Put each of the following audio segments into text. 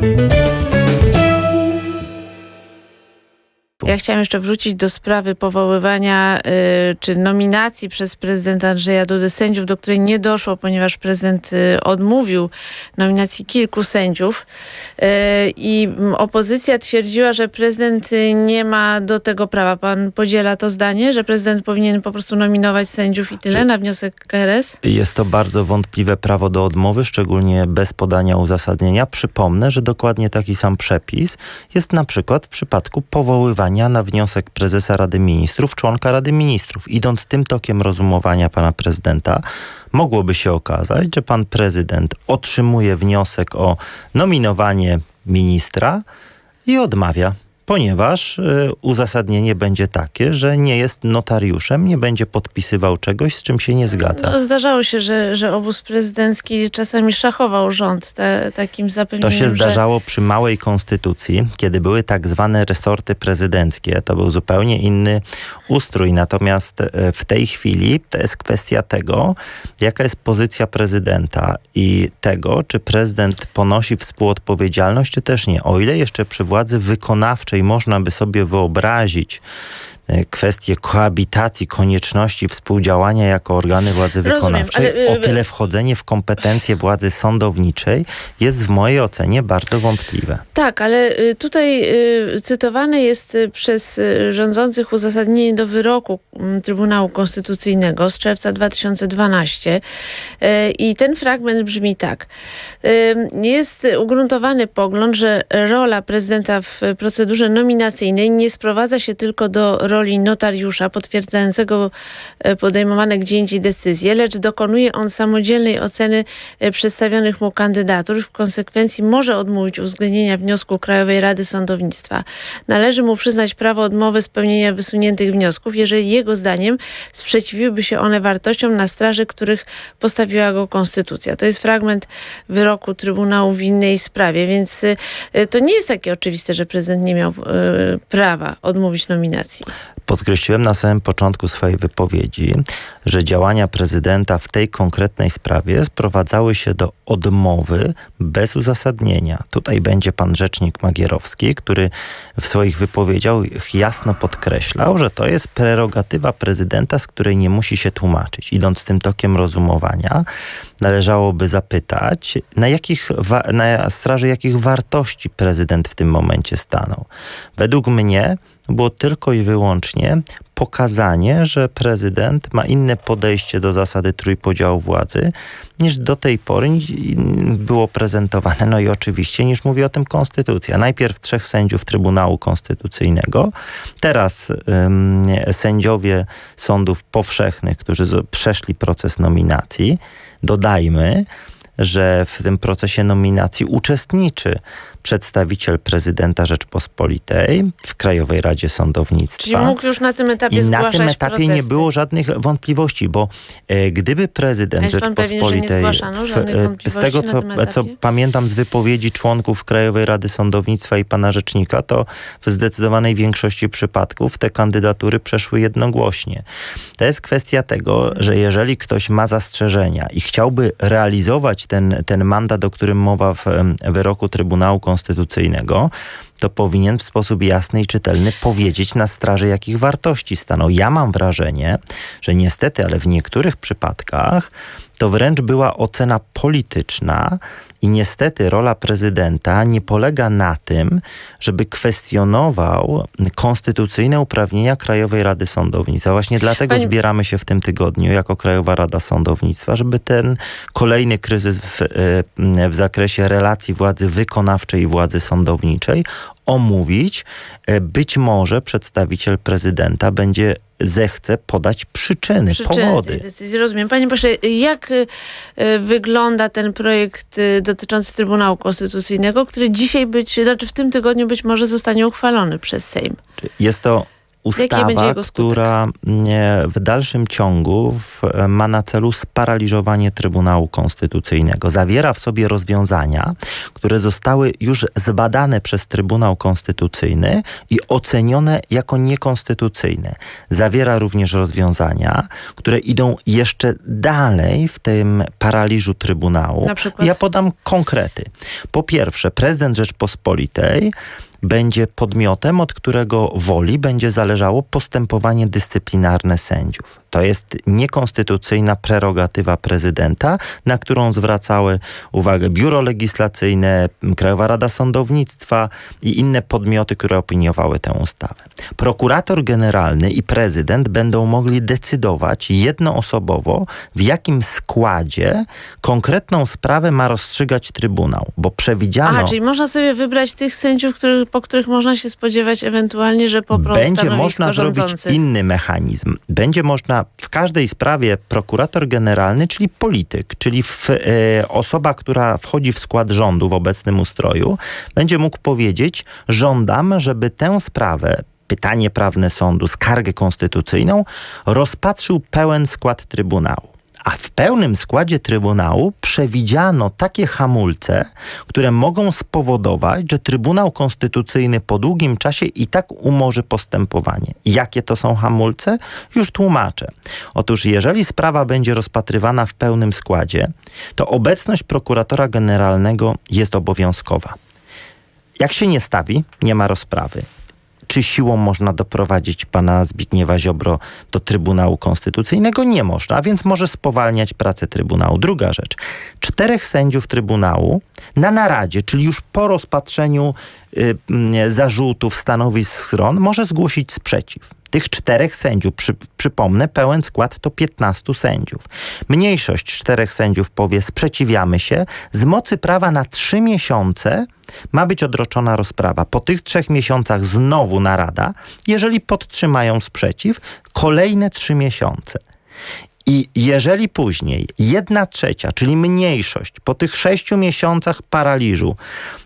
thank you Ja chciałam jeszcze wrócić do sprawy powoływania y, czy nominacji przez prezydenta Andrzeja Dudy sędziów, do której nie doszło, ponieważ prezydent y, odmówił nominacji kilku sędziów y, i opozycja twierdziła, że prezydent y, nie ma do tego prawa. Pan podziela to zdanie, że prezydent powinien po prostu nominować sędziów i tyle Czy- na wniosek KRS? Jest to bardzo wątpliwe prawo do odmowy, szczególnie bez podania uzasadnienia. Przypomnę, że dokładnie taki sam przepis jest na przykład w przypadku powoływania na wniosek prezesa Rady Ministrów członka Rady Ministrów. Idąc tym tokiem rozumowania pana prezydenta, mogłoby się okazać, że pan prezydent otrzymuje wniosek o nominowanie ministra i odmawia. Ponieważ y, uzasadnienie będzie takie, że nie jest notariuszem, nie będzie podpisywał czegoś, z czym się nie zgadza. No, zdarzało się, że, że obóz prezydencki czasami szachował rząd te, takim To zapewnieniem, się że... zdarzało przy małej konstytucji, kiedy były tak zwane resorty prezydenckie. To był zupełnie inny ustrój. Natomiast e, w tej chwili to jest kwestia tego, jaka jest pozycja prezydenta i tego, czy prezydent ponosi współodpowiedzialność, czy też nie. O ile jeszcze przy władzy wykonawczej można by sobie wyobrazić, e, kwestie koabitacji, konieczności współdziałania jako organy władzy Rozumiem, wykonawczej, ale, y, o tyle wchodzenie w kompetencje władzy sądowniczej jest w mojej ocenie bardzo wątpliwe. Tak, ale y, tutaj cytowane jest przez rządzących uzasadnienie do wyroku mm, Trybunału Konstytucyjnego z czerwca 2012 Y, i ten fragment brzmi tak. Jest ugruntowany pogląd, że rola prezydenta w procedurze nominacyjnej nie sprowadza się tylko do roli notariusza potwierdzającego y, podejmowane gdzie indziej decyzje, lecz dokonuje on samodzielnej oceny y, przedstawionych mu kandydatur. W konsekwencji może odmówić uwzględnienia wniosku Krajowej Rady Sądownictwa. Należy mu przyznać prawo odmowy spełnienia wysuniętych wniosków, jeżeli jego zdaniem sprzeciwiłyby się one wartościom, na straży których postawiła go Konstytucja. To jest fragment wyroku Trybunału w innej sprawie, więc y, to nie jest takie oczywiste, że prezydent nie miał y, prawa odmówić nominacji. Podkreśliłem na samym początku swojej wypowiedzi, że działania prezydenta w tej konkretnej sprawie sprowadzały się do odmowy bez uzasadnienia. Tutaj będzie pan rzecznik Magierowski, który w swoich wypowiedziach jasno podkreślał, że to jest prerogatywa prezydenta, z której nie musi się tłumaczyć. Idąc tym tokiem rozumowania, należałoby zapytać, na, jakich na straży jakich wartości prezydent w tym momencie stanął. Według mnie było tylko i wyłącznie pokazanie, że prezydent ma inne podejście do zasady trójpodziału władzy niż do tej pory było prezentowane. No i oczywiście niż mówi o tym konstytucja. Najpierw trzech sędziów Trybunału Konstytucyjnego, teraz ym, sędziowie sądów powszechnych, którzy przeszli proces nominacji. Dodajmy, że w tym procesie nominacji uczestniczy przedstawiciel prezydenta Rzeczpospolitej w Krajowej Radzie Sądownictwa. Czyli mógł już na tym etapie I na tym etapie protesty. nie było żadnych wątpliwości, bo e, gdyby prezydent jest pewien, Rzeczpospolitej, zgłaszano żadnych e, z tego co, co pamiętam z wypowiedzi członków Krajowej Rady Sądownictwa i pana rzecznika, to w zdecydowanej większości przypadków te kandydatury przeszły jednogłośnie. To jest kwestia tego, że jeżeli ktoś ma zastrzeżenia i chciałby realizować ten, ten mandat, o którym mowa w wyroku Trybunału Konstytucyjnego, to powinien w sposób jasny i czytelny powiedzieć na straży jakich wartości stanął. Ja mam wrażenie, że niestety, ale w niektórych przypadkach to wręcz była ocena polityczna i niestety rola prezydenta nie polega na tym, żeby kwestionował konstytucyjne uprawnienia Krajowej Rady Sądownictwa. Właśnie dlatego Pani- zbieramy się w tym tygodniu jako Krajowa Rada Sądownictwa, żeby ten kolejny kryzys w, e, w zakresie relacji władzy wykonawczej i władzy sądowniczej omówić. E, Być może przedstawiciel prezydenta będzie zechce podać przyczyny, przyczyny powody. decyzji. Rozumiem. Panie pośle, jak y, wygląda ten projekt y, dotyczący Trybunału Konstytucyjnego, który dzisiaj być, znaczy w tym tygodniu być może zostanie uchwalony przez Sejm? Jest to ustawa, która e, w dalszym ciągu e, ma na celu sparaliżowanie Trybunału Konstytucyjnego. Zawiera w sobie rozwiązania, które zostały już zbadane przez Trybunał Konstytucyjny i ocenione jako niekonstytucyjne. Zawiera również rozwiązania, które idą jeszcze dalej w tym paraliżu Trybunału. Ja podam konkrety. Po pierwsze, prezydent Rzeczpospolitej będzie podmiotem, od którego woli będzie zależało postępowanie dyscyplinarne sędziów. To jest niekonstytucyjna prerogatywa prezydenta, na którą zwracały uwagę Biuro Legislacyjne, Krajowa Rada Sądownictwa i inne podmioty, które opiniowały tę ustawę. Prokurator generalny i prezydent będą mogli decydować jednoosobowo, w jakim składzie konkretną sprawę ma rozstrzygać Trybunał, bo przewidziano... Aha, czyli można sobie wybrać tych sędziów, których, po których można się spodziewać ewentualnie, że poprą Będzie można zrobić inny mechanizm. Będzie można w każdej sprawie prokurator generalny, czyli polityk, czyli w, e, osoba, która wchodzi w skład rządu w obecnym ustroju, będzie mógł powiedzieć: Żądam, żeby tę sprawę. Pytanie prawne sądu, skargę konstytucyjną rozpatrzył pełen skład Trybunału. A w pełnym składzie Trybunału przewidziano takie hamulce, które mogą spowodować, że Trybunał Konstytucyjny po długim czasie i tak umorzy postępowanie. Jakie to są hamulce? Już tłumaczę. Otóż, jeżeli sprawa będzie rozpatrywana w pełnym składzie, to obecność prokuratora generalnego jest obowiązkowa. Jak się nie stawi, nie ma rozprawy. Czy siłą można doprowadzić pana Zbigniewa Ziobro do Trybunału Konstytucyjnego? Nie można, a więc może spowalniać pracę Trybunału. Druga rzecz. Czterech sędziów Trybunału na naradzie, czyli już po rozpatrzeniu y, y, zarzutów, stanowisk stron, może zgłosić sprzeciw. Tych czterech sędziów, przy, przypomnę, pełen skład to 15 sędziów. Mniejszość czterech sędziów powie sprzeciwiamy się. Z mocy prawa na trzy miesiące ma być odroczona rozprawa. Po tych trzech miesiącach znowu narada. Jeżeli podtrzymają sprzeciw, kolejne trzy miesiące. I jeżeli później jedna trzecia, czyli mniejszość, po tych sześciu miesiącach paraliżu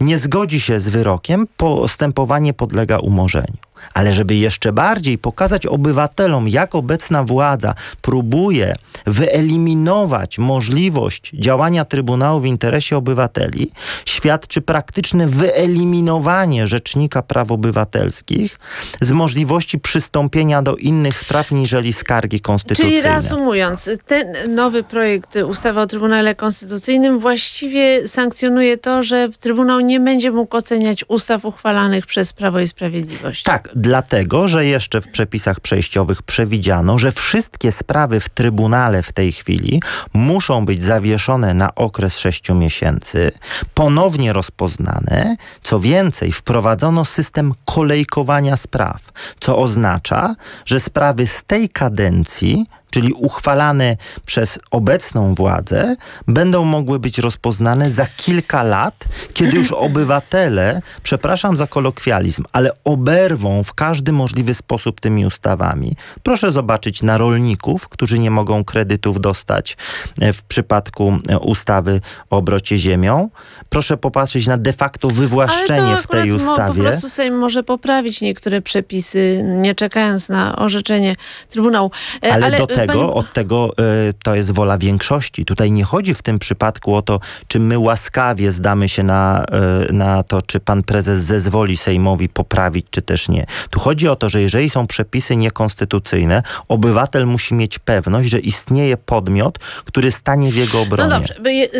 nie zgodzi się z wyrokiem, postępowanie podlega umorzeniu. Ale żeby jeszcze bardziej pokazać obywatelom, jak obecna władza próbuje wyeliminować możliwość działania Trybunału w interesie obywateli, świadczy praktyczne wyeliminowanie Rzecznika Praw Obywatelskich z możliwości przystąpienia do innych spraw niżeli skargi konstytucyjne. Czyli reasumując, ten nowy projekt ustawy o Trybunale Konstytucyjnym właściwie sankcjonuje to, że Trybunał nie będzie mógł oceniać ustaw uchwalanych przez Prawo i Sprawiedliwość. Tak, dlatego, że jeszcze w przepisach przejściowych przewidziano, że wszystkie sprawy w Trybunale w tej chwili muszą być zawieszone na okres 6 miesięcy, ponownie rozpoznane. Co więcej, wprowadzono system kolejkowania spraw, co oznacza, że sprawy z tej kadencji czyli uchwalane przez obecną władzę, będą mogły być rozpoznane za kilka lat, kiedy już obywatele, przepraszam za kolokwializm, ale oberwą w każdy możliwy sposób tymi ustawami. Proszę zobaczyć na rolników, którzy nie mogą kredytów dostać e, w przypadku e, ustawy o obrocie ziemią. Proszę popatrzeć na de facto wywłaszczenie Ale w tej ustawie. Po prostu Sejm może poprawić niektóre przepisy, nie czekając na orzeczenie Trybunału. E, Ale, do tego, pani- od tego y, to jest wola większości. Tutaj nie chodzi w tym przypadku o to, czy my łaskawie zdamy się na, y, na to, czy pan prezes zezwoli Sejmowi poprawić, czy też nie. Tu chodzi o to, że jeżeli są przepisy niekonstytucyjne, obywatel musi mieć pewność, że istnieje podmiot, który stanie w jego obronie. No dobrze,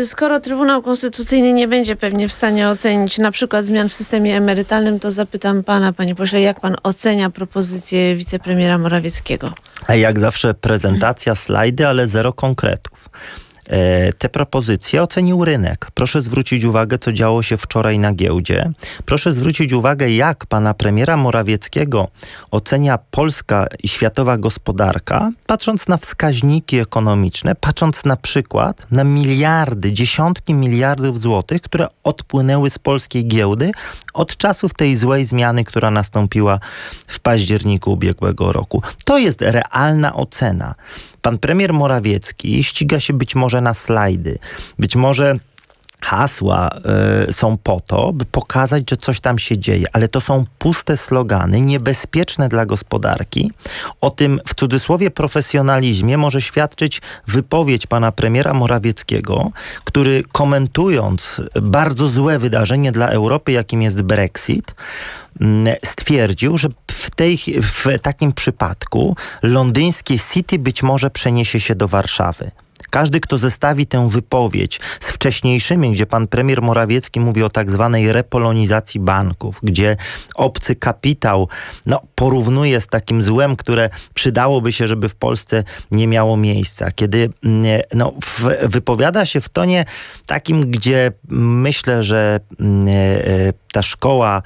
skoro Trybunał Konstytucyjny nie będzie pewnie w stanie ocenić na przykład zmian w systemie emerytalnym, to zapytam pana, panie pośle, jak pan ocenia propozycję wicepremiera Morawieckiego? Jak zawsze prezentacja, slajdy, ale zero konkretów. E, Te propozycje ocenił rynek. Proszę zwrócić uwagę, co działo się wczoraj na giełdzie. Proszę zwrócić uwagę, jak pana premiera Morawieckiego ocenia polska i światowa gospodarka, patrząc na wskaźniki ekonomiczne, patrząc na przykład na miliardy, dziesiątki miliardów złotych, które odpłynęły z polskiej giełdy od czasów tej złej zmiany, która nastąpiła w październiku ubiegłego roku. To jest realna ocena. Pan premier Morawiecki ściga się być może na slajdy, być może hasła y, są po to, by pokazać, że coś tam się dzieje, ale to są puste slogany, niebezpieczne dla gospodarki. O tym w cudzysłowie profesjonalizmie może świadczyć wypowiedź pana premiera Morawieckiego, który komentując bardzo złe wydarzenie dla Europy, jakim jest Brexit, stwierdził, że w, tej, w takim przypadku londyńskie City być może przeniesie się do Warszawy. Każdy, kto zestawi tę wypowiedź z wcześniejszymi, gdzie pan premier Morawiecki mówi o tak zwanej repolonizacji banków, gdzie obcy kapitał no, porównuje z takim złem, które przydałoby się, żeby w Polsce nie miało miejsca. Kiedy mm, no, wypowiada się w tonie takim, gdzie myślę, że mm, e, ta szkoła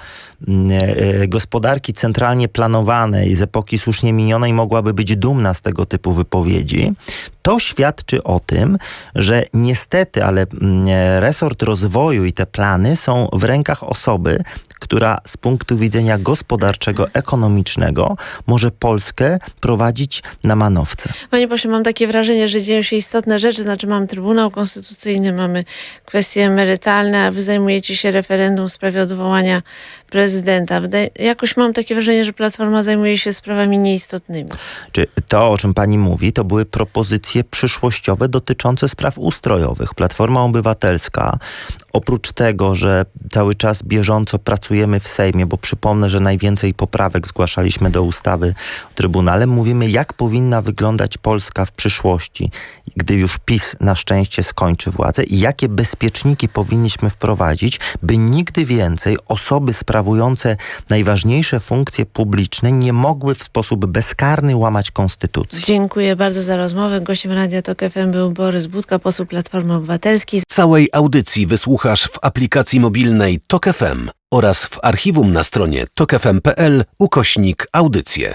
mm, e, gospodarki centralnie planowanej z epoki słusznie minionej mogłaby być dumna z tego typu wypowiedzi, to świadczy o tym, że niestety, ale mm, resort rozwoju i te plany są w rękach osoby, która z punktu widzenia gospodarczego, ekonomicznego może Polskę prowadzić na manowce. Panie pośle, mam takie wrażenie, że dzieją się istotne rzeczy, znaczy mamy Trybunał Konstytucyjny, mamy kwestie emerytalne, a wy zajmujecie się referendum w sprawie odwołania prezydenta. Wydaje, jakoś mam takie wrażenie, że Platforma zajmuje się sprawami nieistotnymi. Czy to, o czym pani mówi, to były propozycje przyszłościowe dotyczące spraw ustrojowych. Platforma Obywatelska, oprócz tego, że cały czas bieżąco pracujemy w Sejmie, bo przypomnę, że najwięcej poprawek zgłaszaliśmy do ustawy o Trybunale, mówimy, jak powinna wyglądać Polska w przyszłości, gdy już PiS na szczęście skończy władzę i jakie bezpieczniki powinniśmy wprowadzić, by nigdy więcej osoby sprawujące najważniejsze funkcje publiczne nie mogły w sposób bezkarny łamać konstytucji. Dziękuję bardzo za rozmowę. Gościem Radia Tok FM był Borys Budka, poseł Platformy Obywatelskiej. Całej audycji wysłuchasz w aplikacji mobilnej Tok FM oraz w archiwum na stronie tokefm.pl ukośnik audycje.